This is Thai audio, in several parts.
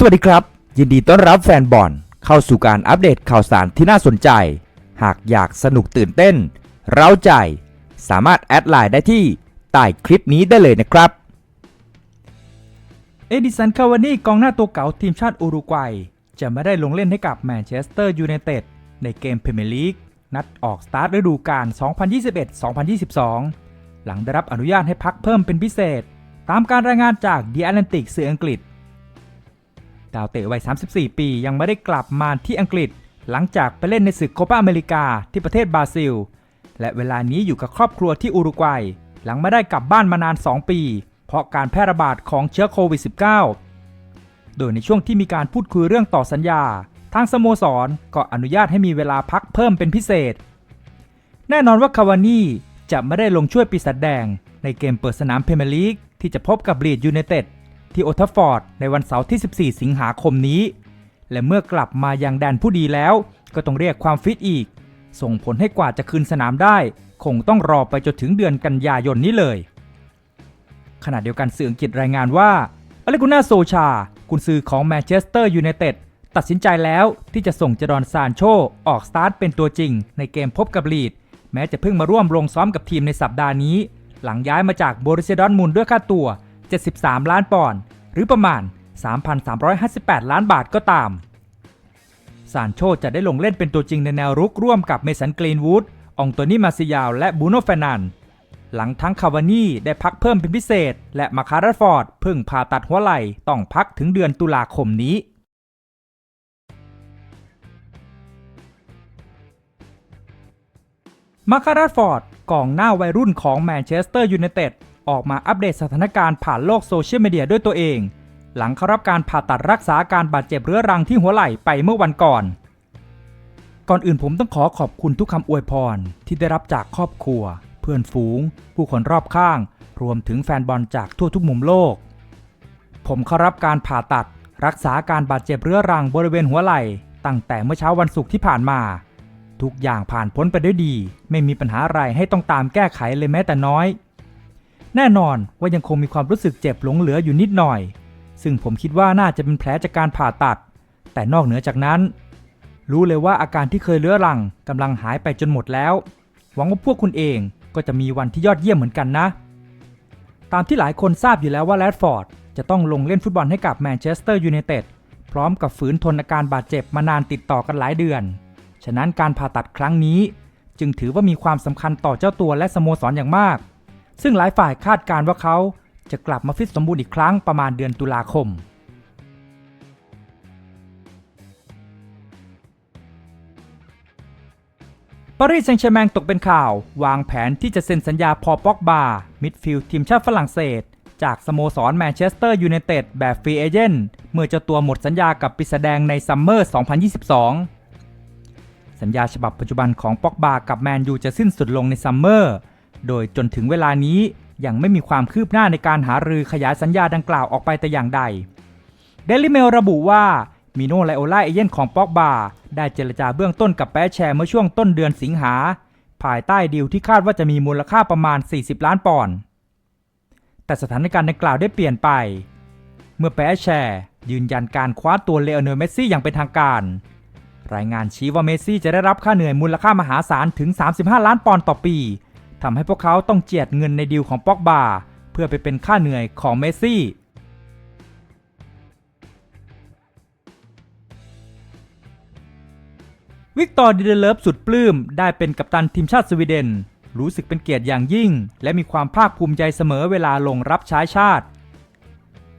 สวัสดีครับ ยินดีต้อนรับแฟนบอลเข้าสู่การอัปเดตข่าวสารที่น่าสนใจ หากอยากสนุกตื่นเต้น เร้าใจ สามารถแอดไลน์ได้ที่ใต้คลิปนี้ได้เลยนะครับ เอดิสัน คาวานี่กองหน้าตัวเก่าทีมชาติอุรุกวัย จะไม่ได้ลงเล่นให้กับแมนเชสเตอร์ยูไนเต็ดในเกมพรีเมียร์ลีกนัดออกสตาร์ทฤดูกาล 2021-2022 หลังได้รับอนุญาตให้พักเพิ่มเป็นพิเศษ ตามการรายงานจาก The Atlantic สื่ออังกฤษ ดาวเตะวัย 34 ปี ยังไม่ได้กลับมาที่อังกฤษ หลังจากไปเล่นในศึกโคปาอเมริกาที่ประเทศบราซิล และเวลานี้อยู่กับครอบครัวที่อุรุกวัย หลังไม่ได้กลับบ้านมานาน 2 ปี เพราะการแพร่ระบาดของเชื้อโควิด -19 โดยในช่วงที่มีการพูดคุยเรื่องต่อสัญญา ทางสโมสรก็อนุญาตให้มีเวลาพักเพิ่มเป็นพิเศษ แน่นอนว่าคาวานี่จะไม่ได้ลงช่วยปีศาจแดง ในเกมเปิดสนามเพรเมียร์ลีกที่จะพบกับลีดยูไนเต็ด ที่โอทัฟฟอร์ดในวันเสาร์ที่ 14 สิงหาคมนี้ และเมื่อกลับมายังแดนผู้ดีแล้ว ก็ต้องเรียกความฟิตอีก ส่งผลให้กว่าจะคืนสนามได้ คงต้องรอไปจนถึงเดือนกันยายนนี้เลย ขณะเดียวกันสื่ออังกฤษรายงานว่าอเลกุน่าโซชา กุนซือของแมนเชสเตอร์ยูไนเต็ดตัดสินใจแล้วที่จะส่งจดอนซานโช ออกสตาร์ทเป็นตัวจริง ในเกมพบกับลีด แม้จะเพิ่งมาร่วมลงซ้อมกับทีมในสัปดาห์นี้ หลังย้ายมาจากโบริเซดอนมุนด้วยค่าตัว 73 ล้านปอนด์หรือประมาณ 3,358 ล้านบาทก็ตาม ซานโชจะได้ลงเล่นเป็นตัวจริงในแนวรุกร่วมกับเมสันกรีนวูด องโตนี่มาซิยาว และบูโนเฟนัน หลังทั้งคาวานี่ได้พักเพิ่มเป็นพิเศษ และมาคาร์ฟอร์ดเพิ่งผ่าตัดหัวไหล่ต้องพักถึงเดือนตุลาคมนี้มาคาร์ฟอร์ดกองหน้าวัยรุ่นของแมนเชสเตอร์ยูไนเต็ด ออกมาอัปเดตสถานการณ์ผ่านโลกโซเชียลมีเดียด้วยตัวเอง หลังเข้ารับการผ่าตัดรักษาการบาดเจ็บเรื้อรังที่หัวไหล่ไปเมื่อวันก่อน ก่อนอื่นผมต้องขอขอบคุณทุกคำอวยพรที่ได้รับจากครอบครัว เพื่อนฝูง ผู้คนรอบข้าง รวมถึงแฟนบอลจากทั่วทุกมุมโลก ผมเข้ารับการผ่าตัด รักษาอาการบาดเจ็บเรื้อรังบริเวณหัวไหล่ตั้งแต่เมื่อเช้าวันศุกร์ที่ผ่านมาทุกอย่างผ่านพ้นไปด้วยดี ไม่มีปัญหาอะไรให้ต้องตามแก้ไขเลยแม้แต่น้อย แน่นอนว่ายังคงมีความรู้สึกเจ็บหลงเหลืออยู่นิดหน่อย ซึ่งผมคิดว่าน่าจะเป็นแผลจากการผ่าตัด แต่นอกเหนือจากนั้น รู้เลยว่าอาการที่เคยเรื้อรังกำลังหายไปจนหมดแล้ว หวังว่าพวกคุณเองก็จะมีวันที่ยอดเยี่ยมเหมือนกันนะ ตามที่หลายคนทราบอยู่แล้วว่าแรดฟอร์ดจะต้องลงเล่นฟุตบอลให้กับแมนเชสเตอร์ยูไนเต็ดพร้อมกับฝืนทนอาการบาดเจ็บมานานติดต่อกันหลายเดือน ฉะนั้นการผ่าตัดครั้งนี้ จึงถือว่ามีความสำคัญต่อเจ้าตัวและสโมสรอย่างมาก ซึ่งหลายฝ่ายคาดการว่าเขาจะกลับมาฟิตสมบูรณ์อีกครั้งประมาณเดือนตุลาคม ปารีสแซงต์แชร์แมงตกเป็นข่าว วางแผนที่จะเซ็นสัญญาพอป็อกบา มิดฟิลด์ทีมชาติฝรั่งเศส จากสโมสรแมนเชสเตอร์ยูไนเต็ดแบบฟรีเอเจนต์เมื่อเจ้าตัวหมดสัญญากับปีศาจแดงในซัมเมอร์ 2022 สัญญาฉบับปัจจุบันของป็อกบากับแมนยูจะสิ้นสุดลงในซัมเมอร์ โดยจนถึงเวลานี้ยังไม่มีความคืบหน้าในการหารือขยายสัญญาดังกล่าวออกไปแต่อย่างใด เดลิเมลระบุว่ามิโนไลโอล่าเอเย่นของป็อกบาได้เจรจาเบื้องต้นกับแปะแชร์เมื่อช่วงต้นเดือนสิงหา ภายใต้ดีลที่คาดว่าจะมีมูลค่าประมาณ 40 ล้านปอนด์ แต่สถานการณ์ดังกล่าวได้เปลี่ยนไป เมื่อแปะแชร์ยืนยันการคว้าตัวเลโอเนลเมสซี่อย่างเป็นทางการ รายงานชี้ว่าเมสซี่จะได้รับค่าเหนื่อยมูลค่ามหาศาลถึง 35 ล้านปอนด์ต่อปี ทำให้พวกเขาต้องเจียดเงินในดีลของป็อกบาเพื่อไปเป็นค่าเหนื่อยของเมสซี่วิกตอร์ดิเดเลฟสุดปลื้มได้เป็นกัปตันทีมชาติสวีเดน รู้สึกเป็นเกียรติอย่างยิ่ง และมีความภาคภูมิใจเสมอเวลาลงรับใช้ชาติ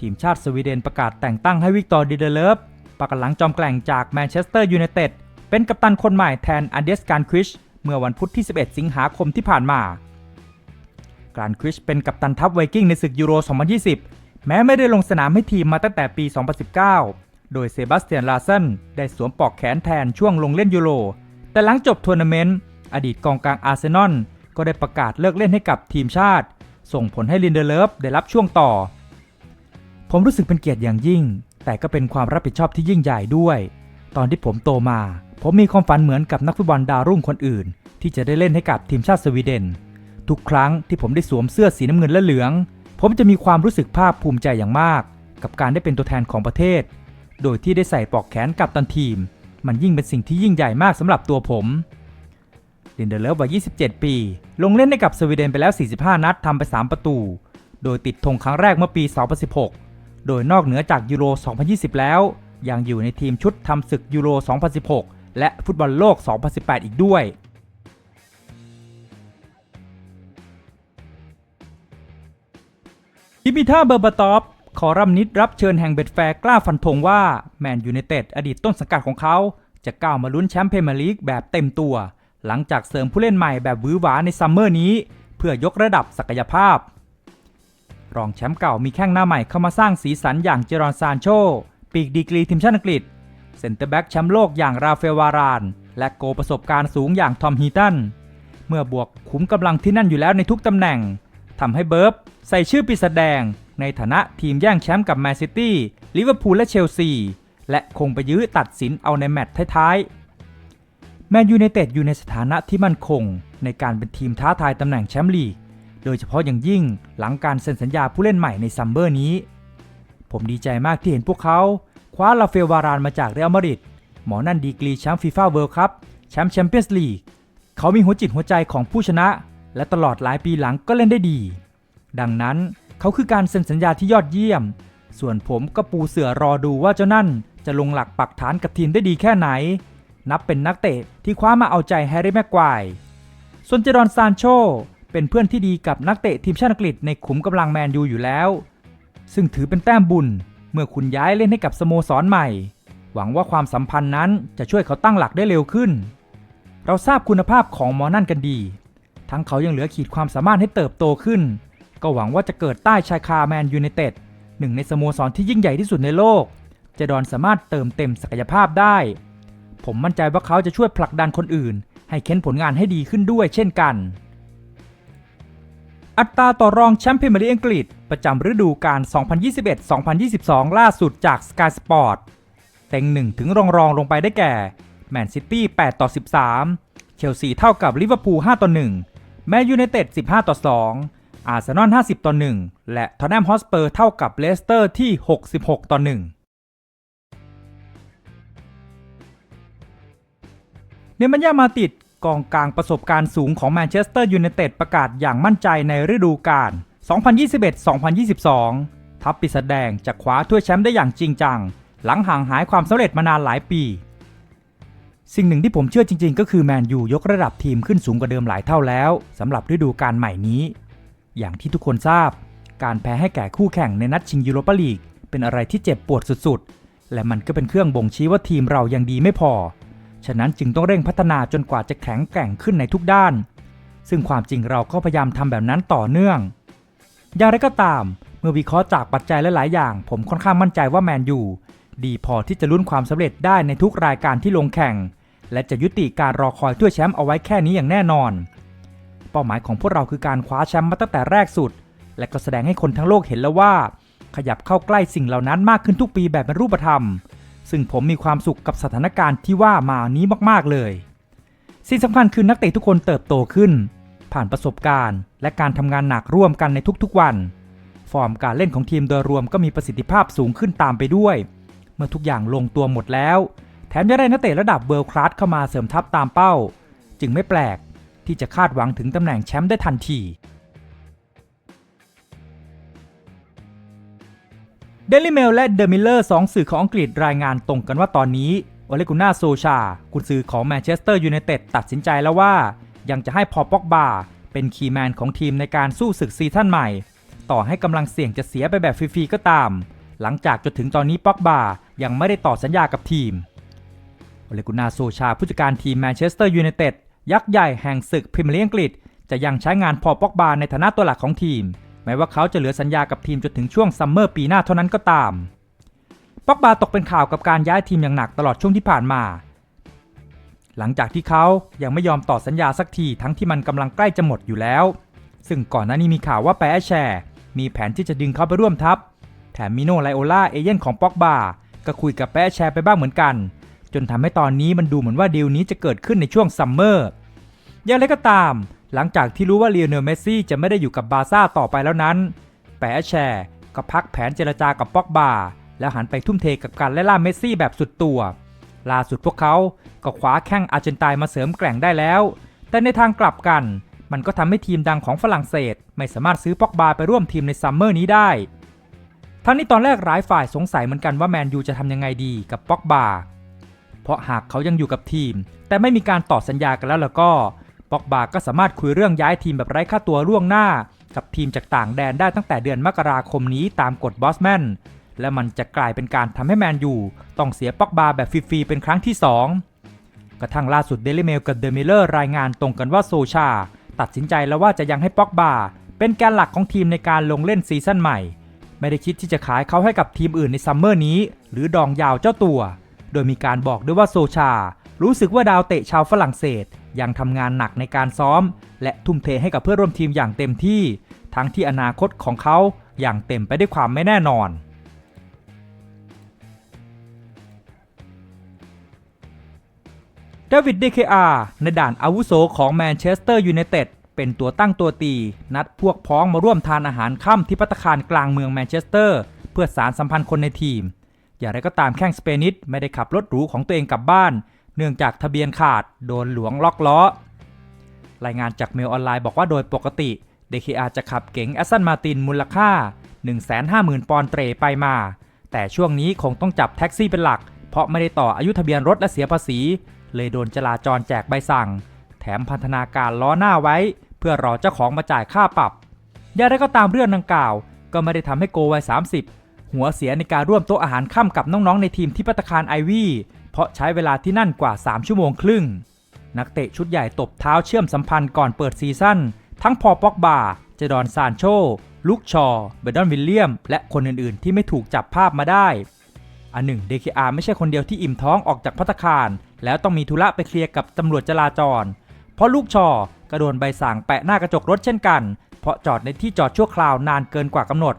ทีมชาติสวีเดนประกาศแต่งตั้งให้วิกตอร์ดิเดเลฟประกันหลังจอมแกล่งจากแมนเชสเตอร์ยูไนเต็ดเป็นกัปตันคนใหม่แทนอันเดสการควิช เมื่อวันพุธที่ 11 สิงหาคมที่ผ่านมา การคริชเป็นกัปตันทัพไวกิ้งในศึกยูโร 2020 แม้ไม่ได้ลงสนามให้ทีมมาตั้งแต่ปี 2019 โดยเซบาสเตียนลาเซนได้สวมปลอกแขนแทนช่วงลงเล่นยูโร แต่หลังจบทัวร์นาเมนต์อดีตกองกลางอาร์เซนอลก็ได้ประกาศเลิกเล่นให้กับทีมชาติ ส่งผลให้ลินเดเลฟได้รับช่วงต่อ ผมรู้สึกเป็นเกียรติอย่างยิ่ง แต่ก็เป็นความรับผิดชอบที่ยิ่งใหญ่ด้วย ตอนที่ผมโตมา ผมมีความฝันเหมือนกับนักฟุตบอลดาวรุ่งคนอื่น ที่จะได้เล่นให้กับทีมชาติสวีเดน ทุกครั้งที่ผมได้สวมเสื้อสีน้ำเงินและเหลือง ผมจะมีความรู้สึกภาคภูมิใจอย่างมาก กับการได้เป็นตัวแทนของประเทศ โดยที่ได้ใส่ปลอกแขนกับตันทีม มันยิ่งเป็นสิ่งที่ยิ่งใหญ่มากสำหรับตัวผมลินเดเลฟวัย 27 ปี ลงเล่นให้กับสวีเดนไปแล้ว 45 นัดทำไป 3 ประตู โดยติดธงครั้งแรกเมื่อปี 2016 โดยนอกเหนือจากยูโร 2020 แล้ว ยังอยู่ในทีมชุดทำศึกยูโร 2016 และฟุตบอลโลก 2018 อีกด้วยดิมิท่าเบอร์บาตอฟขอรำนิดรับเชิญแห่งเบ็ดแฟร์กล้าฟันธงว่า แมนยูไนเต็ดอดีตต้นสังกัดของเขา จะก้าวมาลุ้นแชมป์พรีเมียร์ลีกแบบเต็มตัว หลังจากเสริมผู้เล่นใหม่แบบวือหวาในซัมเมอร์นี้ เพื่อยกระดับศักยภาพ รองแชมป์เก่ามีแข้งหน้าใหม่เข้ามาสร้างสีสันอย่างเจรอนซานโช ปีกดีกรีทีมชาติอังกฤษ เซนเตอร์แบ็กแชมป์โลกอย่างราเฟลวาราน และโกประสบการณ์สูงอย่างทอมฮีตัน เมื่อบวกขุมกำลังที่นั่นอยู่แล้วในทุกตำแหน่งทำให้เบิร์บใส่ชื่อปีศาจแดง ในฐานะทีมแย่งแชมป์กับแมนซิตี้ลิเวอร์พูลและเชลซี และคงไปยื้อตัดสินเอาในแมตช์ท้ายๆแมนยูไนเต็ดอยู่ในสถานะที่มั่นคง ในการเป็นทีมท้าทายตำแหน่งแชมป์ลีกโดยเฉพาะอย่างยิ่งหลังการเซ็นสัญญาผู้เล่นใหม่ในซัมเมอร์นี้ ผมดีใจมากที่เห็นพวกเขา คว้าลาเฟลวารานมาจากเรอัลมาดริดหมอนั่นดีกรีแชมป์ฟีฟ่าเวิลด์คัพแชมป์แชมเปี้ยนส์ลีกเขามีหัวจิตหัวใจของผู้ชนะ และตลอดหลายปีหลังก็เล่นได้ดี ดังนั้นเขาคือการเซ็นสัญญาที่ยอดเยี่ยม ส่วนผมก็ปูเสือรอดูว่าเจ้านั่นจะลงหลักปักฐานกับทีมได้ดีแค่ไหน นับเป็นนักเตะที่คว้ามาเอาใจแฮร์รี่แม็กควายส่วนเจรอนซานโชเป็นเพื่อนที่ดีกับนักเตะทีมชาติอังกฤษในขุมกำลังแมนยูอยู่แล้ว ซึ่งถือเป็นแต้มบุญ มื่อคุณย้ายเล่นให้กับสโมสรใหม่ หวังว่าความสัมพันธ์นั้นจะช่วยเขาตั้งหลักได้เร็วขึ้น เราทราบคุณภาพของหมอนั่นกันดี ทั้งเขายังเหลือขีดความสามารถให้เติบโตขึ้น ก็หวังว่าจะเกิดใต้ชายคาแมนยูไนเต็ดหนึ่งในสโมสรที่ยิ่งใหญ่ที่สุดในโลก จะดอนสามารถเติมเต็มศักยภาพได้ ผมมั่นใจว่าเขาจะช่วยผลักดันคนอื่น ให้เค้นผลงานให้ดีขึ้นด้วยเช่นกัน อัตราต่อรองแชมป์พรีเมียร์ลีกอังกฤษ ประจำฤดูกาล 2021-2022 ล่าสุดจาก Sky Sport เต็งหนึ่งถึงรองรองลงไปได้แก่แมนซิตี้8ต่อ 13 เชลซีเท่ากับลิเวอร์พูล5ต่อ 1 แมนยูไนเต็ด 15 ต่อ 2 อาร์เซนอล 50 ต่อ 1 และทอตแนมฮอสเปอร์เท่ากับเลสเตอร์ที่ 66 ต่อ 1 เนมันยามาติด กองกลางประสบการณ์สูงของแมนเชสเตอร์ยูไนเต็ดประกาศอย่างมั่นใจในฤดูกาล 2021-2022 ทัพปีศาจแดงจะคว้าถ้วยแชมป์ได้อย่างจริงจัง หลังห่างหายความสำเร็จมานานหลายปี สิ่งหนึ่งที่ผมเชื่อจริง ๆ ก็คือแมนยูยกระดับทีมขึ้นสูงกว่าเดิมหลายเท่าแล้วสำหรับฤดูกาลใหม่นี้ อย่างที่ทุกคนทราบ การแพ้ให้แก่คู่แข่งในนัดชิงยูโรปาลีกเป็นอะไรที่เจ็บปวดสุดๆ และมันก็เป็นเครื่องบ่งชี้ว่าทีมเรายังดีไม่พอ ฉะนั้นจึงต้องเร่งพัฒนาจนกว่าจะแข็งแกร่งขึ้นในทุกด้าน ซึ่งความจริงเราก็พยายามทำแบบนั้นต่อเนื่อง อย่างไรก็ตาม เมื่อวิเคราะห์จากปัจจัยหลายๆอย่าง ผมค่อนข้างมั่นใจว่าแมนยูดีพอที่จะลุ้นความสำเร็จได้ในทุกรายการที่ลงแข่ง และจะยุติการรอคอยถ้วยแชมป์เอาไว้แค่นี้อย่างแน่นอน เป้าหมายของพวกเราคือการคว้าแชมป์มาตั้งแต่แรกสุด และก็แสดงให้คนทั้งโลกเห็นแล้วว่า ขยับเข้าใกล้สิ่งเหล่านั้นมากขึ้นทุกปีแบบเป็นรูปธรรม ซึ่งผมมีความสุขกับสถานการณ์ที่ว่ามานี้มากๆเลย สิ่งสำคัญคือนักเตะทุกคนเติบโตขึ้น ผ่านประสบการณ์ และการทำงานหนักร่วมกันในทุกๆวัน ฟอร์มการเล่นของทีมโดยรวมก็มีประสิทธิภาพสูงขึ้นตามไปด้วย เมื่อทุกอย่างลงตัวหมดแล้ว แถมยังได้นักเตะระดับเวิลด์คลาสเข้ามาเสริมทัพตามเป้า จึงไม่แปลกที่จะคาดหวังถึงตำแหน่งแชมป์ได้ทันที เดลิเมลและเดอะมิลเลอร์สองสื่อของอังกฤษรายงานตรงกันว่าตอนนี้โอเลกุน่าโซชากุนซือของแมนเชสเตอร์ยูไนเต็ดตัดสินใจแล้วว่า ยังจะให้พอป็อกบาเป็นคีย์แมนของทีมในการสู้ศึกซีซั่นใหม่ ต่อให้กำลังเสี่ยงจะเสียไปแบบฟรีๆก็ตาม หลังจากจนถึงตอนนี้ป็อกบายังไม่ได้ต่อสัญญากับทีมโอเลกุน่าโซชาผู้จัดการทีมแมนเชสเตอร์ยูไนเต็ดยักษ์ใหญ่แห่งศึกพรีเมียร์ลีกอังกฤษ จะยังใช้งานพอป็อกบาในฐานะตัวหลักของทีม แม้ว่าเขาจะเหลือสัญญากับทีมจนถึงช่วงซัมเมอร์ปีหน้าเท่านั้นก็ตามป็อกบาตกเป็นข่าวกับการย้ายทีมอย่างหนักตลอดช่วงที่ผ่านมา หลังจากที่เขายังไม่ยอมต่อสัญญาสักทีทั้งที่มันกำลังใกล้จะหมดอยู่แล้ว ซึ่งก่อนหน้านี้มีข่าวว่าแปะแชร์ มีแผนที่จะดึงเขาไปร่วมทัพ แถมมิโนไลโอล่าเอเย่นของป็อกบาก็คุยกับแปะแชร์ไปบ้างเหมือนกัน จนทำให้ตอนนี้มันดูเหมือนว่าดีลนี้จะเกิดขึ้นในช่วงซัมเมอร์อย่างไรก็ตาม หลังจากที่รู้ว่าเลียเนลเมสซี่จะไม่ได้อยู่กับบาร์ซ่าต่อไปแล้วนั้น แปะแชร์ก็พักแผนเจรจากับป็อกบา แล้วหันไปทุ่มเทกับการไล่ล่าเมสซี่แบบสุดตัวล่าสุดพวกเขาก็คว้าแข้งอาร์เจนไตน์มาเสริมแกร่งได้แล้ว แต่ในทางกลับกัน มันก็ทำให้ทีมดังของฝรั่งเศส ไม่สามารถซื้อป็อกบาไปร่วมทีมในซัมเมอร์นี้ได้ ทั้งนี้ตอนแรกหลายฝ่ายสงสัยเหมือนกันว่าแมนยูจะทำยังไงดีกับป็อกบา เพราะหากเขายังอยู่กับทีม แต่ไม่มีการต่อสัญญากันแล้วแล้วก็ ป็อกบาก็สามารถคุยเรื่องย้ายทีมแบบไร้ค่าตัวล่วงหน้า กับทีมจากต่างแดนได้ตั้งแต่เดือนมกราคมนี้ตามกฎบอสแมนและมันจะกลายเป็นการทำให้แมนยูต้องเสียป็อกบาแบบฟรีๆเป็นครั้งที่ 2 กระทั่งล่าสุดเดลิเมลกับเดมิเลอร์รายงานตรงกันว่าโซชา ตัดสินใจแล้วว่าจะยังให้ป็อกบาเป็นแกนหลักของทีมในการลงเล่นซีซั่นใหม่ ไม่ได้คิดที่จะขายเขาให้กับทีมอื่นในซัมเมอร์นี้ หรือดองยาวเจ้าตัว โดยมีการบอกด้วยว่าโซชา รู้สึกว่าดาวเตะชาวฝรั่งเศส ยังทำงานหนักในการซ้อม และทุ่มเทให้กับเพื่อนร่วมทีมอย่างเต็มที่ ทั้งที่อนาคตของเขาอย่างเต็มไปด้วยความไม่แน่นอน เดวิด d าในด่านอาวุโสของแมนเชสเตอร์ยูไนเต็ดเป็นตัวตั้งตัวตี นัดพวกพ้องมาร่วมทานอาหารค่ำที่พัตตาคารกลางเมืองแมนเชสเตอร์ เพื่อสารสัมพันธ์คนในทีม อย่างไรก็ตามแข้งสเปนิชไม่ได้ขับรถหรูของตัวเองกลับบ้าน เนื่องจากทะเบียนขาดโดนหลวงล็อกล้อ รายงานจากเมลออนไลน์บอกว่าโดยปกติ DKR จะขับเก๋งแอสตันมาตินมูลค่า 150,000 ปอนด์เตรไปมา แต่ช่วงนี้คงต้องจับแท็กซี่เป็นหลัก เพราะไม่ได้ต่ออายุทะเบียนรถและเสียภาษี เลยโดนจราจรแจกใบสั่ง แถมพันธนาการล้อหน้าไว้ เพื่อรอเจ้าของมาจ่ายค่าปรับอย่างไรก็ตามเรื่องดังกล่าว ก็ไม่ได้ทำให้โกวัย 30 หัวเสียในการร่วมโต๊ะอาหารค่ำกับน้องๆในทีมที่พัตตาคารไอวี่ เพราะใช้เวลาที่นั่นกว่า 3 ชั่วโมงครึ่ง นักเตะชุดใหญ่ตบเท้าเชื่อมสัมพันธ์ก่อนเปิดซีซั่น ทั้งพอป็อกบาเจดอนซานโช ลุกชอเบดอนวิลเลียม และคนอื่นๆ ที่ไม่ถูกจับภาพมาได้ อันหนึ่ง DKR ไม่ใช่คนเดียวที่อิ่มท้องออกจากพัตตาคาร แล้วต้องมีธุระไปเคลียร์กับตำรวจจราจร เพราะลูกชอกระโดนใบสั่งแปะหน้ากระจกรถเช่นกัน เพราะจอดในที่จอดชั่วคราวนานเกินกว่ากำหนด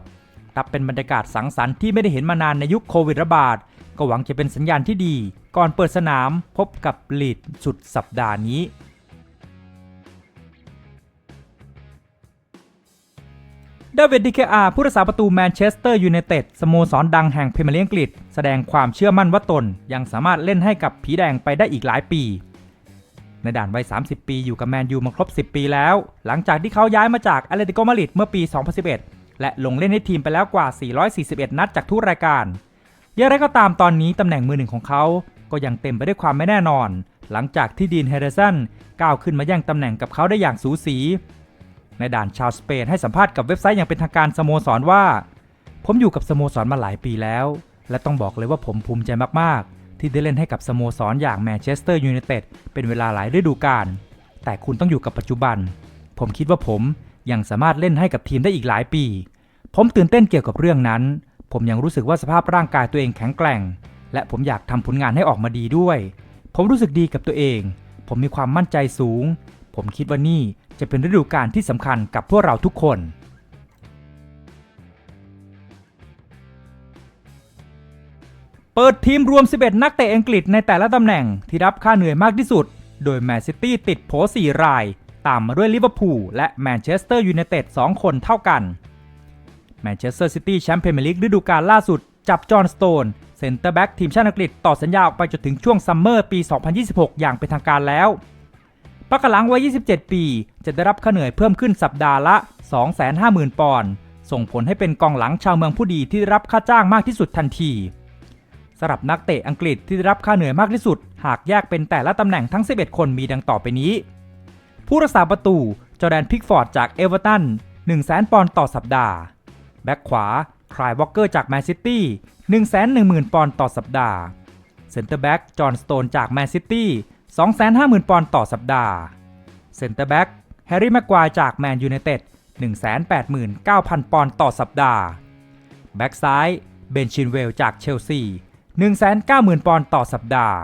นับเป็นบรรยากาศสังสรรค์ที่ไม่ได้เห็นมานานในยุคโควิดระบาด ก็หวังจะเป็นสัญญาณที่ดี ก่อนเปิดสนามพบกับลีดสุดสัปดาห์นี้เดวิดดิเคอาผู้รักษาประตูแมนเชสเตอร์ยูไนเต็ดสโมสรดังแห่งพรีเมียร์ลีกอังกฤษ แสดงความเชื่อมั่นว่าตน ยังสามารถเล่นให้กับผีแดงไปได้อีกหลายปี ในด่านวัย 30 ปีอยู่กับแมนยูมาครบ 10 ปีแล้ว หลังจากที่เขาย้ายมาจากแอตเลติโกมาดริดเมื่อปี 2011 และลงเล่นให้ทีมไปแล้วกว่า 441 นัดจากทุกรายการ อย่างไรก็ตามตอนนี้ตำแหน่งมือหนึ่งของเขาก็ยังเต็มไปด้วยความไม่แน่นอน หลังจากที่ดีนเฮเดสันก้าวขึ้นมาแย่งตำแหน่งกับเขาได้อย่างสูสี ในด่านชาวสเปนให้สัมภาษณ์กับเว็บไซต์อย่างเป็นทางการสโมสรว่า ผมอยู่กับสโมสรมาหลายปีแล้ว และต้องบอกเลยว่าผมภูมิใจมากๆ ที่ได้เล่นให้กับสโมสรอย่างแมนเชสเตอร์ยูไนเต็ดเป็นเวลาหลายฤดูกาลแต่คุณต้องอยู่กับปัจจุบัน ผมคิดว่าผมยังสามารถเล่นให้กับทีมได้อีกหลายปี ผมตื่นเต้นเกี่ยวกับเรื่องนั้น ผมยังรู้สึกว่าสภาพร่างกายตัวเองแข็งแกร่ง และผมอยากทำผลงานให้ออกมาดีด้วย ผมรู้สึกดีกับตัวเอง ผมมีความมั่นใจสูง ผมคิดว่านี่จะเป็นฤดูกาลที่สำคัญกับพวกเราทุกคนเปิดทีมรวม 11 นักเตะอังกฤษในแต่ละตำแหน่งที่รับค่าเหนื่อยมากที่สุด โดยแมนซิตี้ติดโผ4ราย ตามมาด้วยลิเวอร์พูลและแมนเชสเตอร์ยูไนเต็ด2คนเท่ากัน แมนเชสเตอร์ซิตี้แชมป์พรีเมียร์ลีกฤดูกาลล่าสุด จับจอห์นสโตนเซนเตอร์แบ็กทีมชาติอังกฤษต่อสัญญาออกไปจนถึงช่วงซัมเมอร์ปี 2026 อย่างเป็นทางการแล้วปักกะหลังวัย 27 ปี จะได้รับค่าเหนื่อยเพิ่มขึ้นสัปดาห์ละ 250,000 ปอนด์ ส่งผลให้เป็นกองหลังชาวเมืองผู้ดีที่ได้รับค่าจ้างมากที่สุดทันทีสำหรับนักเตะอังกฤษที่ได้รับค่าเหนื่อยมากที่สุด หากแยกเป็นแต่ละตำแหน่งทั้ง 11 คนมีดังต่อไปนี้ ผู้รักษาประตูจอแดนพิกฟอร์ดจากเอเวอร์ตัน100,000 ปอนด์ต่อสัปดาห์ แบ็กขวาคลายวอลเกอร์จากแมนซิตี้110,000 ปอนด์ต่อสัปดาห์เซนเตอร์แบ็กจอห์นสโตนจากแมนซิตี้250,000 ปอนด์ต่อสัปดาห์เซนเตอร์แบ็กแฮร์รี่แม็กควายจากแมนยูไนเต็ด189,000 ปอนด์ต่อสัปดาห์แบ็กซ้ายเบนชินเวลจากเชลซี190,000 ปอนด์ต่อสัปดาห์